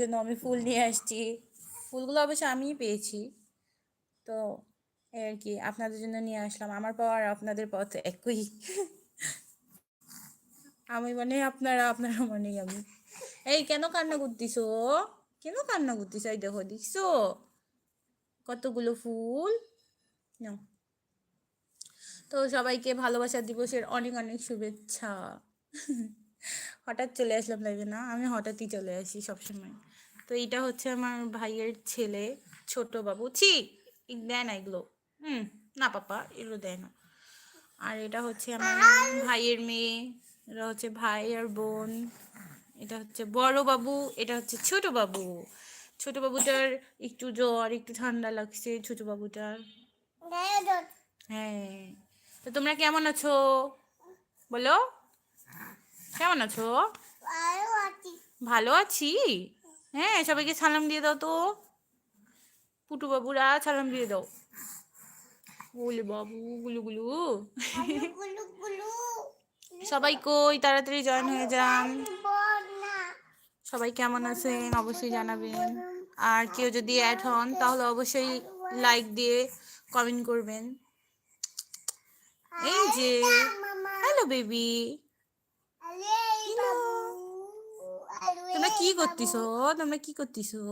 জন্য আমি ফুল নিয়ে আসছি। ফুলগুলো অবশ্য আমিই পেয়েছি। তো এই আর কি, আপনাদের জন্য নিয়ে আসলাম। আমার পাওয়া আর আপনাদের তো একই। আমি মানে আপনারা আপনারা মানে আমি। এই কেন কান্না করতেছো? কেন কান্না করতেছো? এই দেখো, দেখছ? কতগুলো ফুল? নাও। তো সবাইকে ভালোবাসা দিবসের অনেক অনেক শুভেচ্ছা। হঠাৎ চলে আসলাম লাইভে না আমি হঠাৎই চলে আসি সবসময়। তো এটা হচ্ছে আমার ভাইয়ের ছেলে ছোট বাবু। ছি দেয় না এগুলো। হুম না পাপা এগুলো দেয় না। আর এটা হচ্ছে আমার ভাইয়ের মেয়ে এটা হচ্ছে ভাই আর বোন এটা হচ্ছে বড় বাবু এটা হচ্ছে ছোট বাবু। ছোট বাবুটার একটু জ্বর একটু ঠান্ডা লাগছে ছোট বাবুটার। হ্যাঁ। তো তোমরা কেমন আছো? বলো। কেমন আছো? ভালো আছি। হ্যাঁ সবাইকে সালাম দিয়ে দাও তো। পুটু বাবুরা সালাম দিয়ে দাও। বলে বাবু গুলু গুলু। সবাই কই? তাড়াতাড়ি জয়েন হয়ে যান। সবাই কেমন আছেন? অবশ্যই জানাবেন। আর কেউ যদি অ্যাড হন তাহলে অবশ্যই লাইক দিয়ে কমেন্ট করবেন। এই যে হ্যালো বেবি তোমরা কি করতেছো? তোমরা কি করতেছো?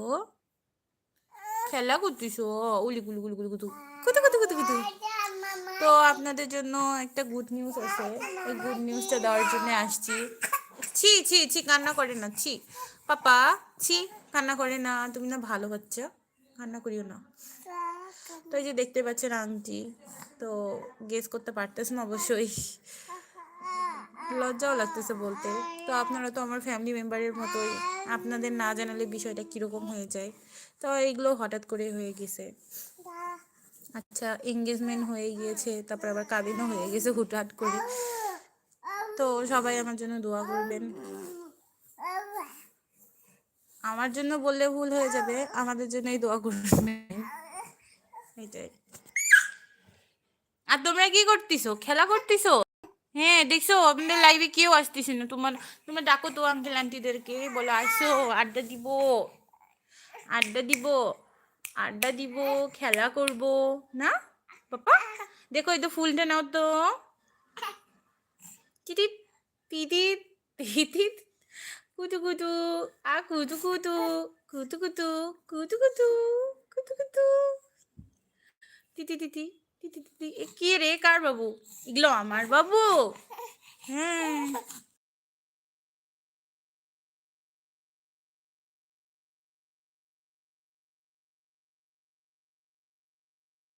খেলা করতেছো? উলি, গুলু গুলু গুলু গুলু কুতু কুতু কুতু কুতু। তো আপনাদের জন্য একটা গুড নিউজ আছে। এই গুড নিউজটা দেওয়ার জন্য আসছি। ছি ছি ছি, কান্না করে না, ছি। পাপা, ছি, কান্না করে না। তুমি না ভালো বাচ্চা কান্না করিও না। তো এই যে দেখতে পাচ্ছেন আংটি, তো গেস করতে পারতেছেন অবশ্যই। লজ্জাও লাগতেছে বলতে। তো আপনারা তো আমার ফ্যামিলি মেম্বারের মতোই, আপনাদের না জানালে বিষয়টা কীরকম হয়ে যায়? তো এগুলো হঠাৎ করে হয়ে গেছে। আচ্ছা এঙ্গেজমেন্ট হয়ে গিয়েছে, তারপর আবার কাবিনও হয়ে গেছে হুটহাট করে। তো সবাই আমার জন্য দোয়া করবেন। আমার জন্য বললে ভুল হয়ে যাবে, আমাদের জন্যই দোয়া করবেন। এটাই আর তোমরা কি করতেছো? খেলা করতেছো? হ্যাঁ দেখছ আমাদের লাইভে কেউ আসতেছে না। তোমার, তোমরা ডাকো তো আঙ্কেল আন্টিদেরকে বলো, আসো, আড্ডা দিব। আড্ডা দিব। আড্ডা দিব, খেলা করব। না, পাপা? দেখো, এই তো ফুলটা নাও তো। টিটিট টিটিট টিটিট কুতু কুতু, আ, কুতু কুতু। কুতু কুতু কুতু কুতু কুতু কুতু। তিতি এ কে রে? কার বাবু? এগুলো আমার বাবু। হ্যাঁ।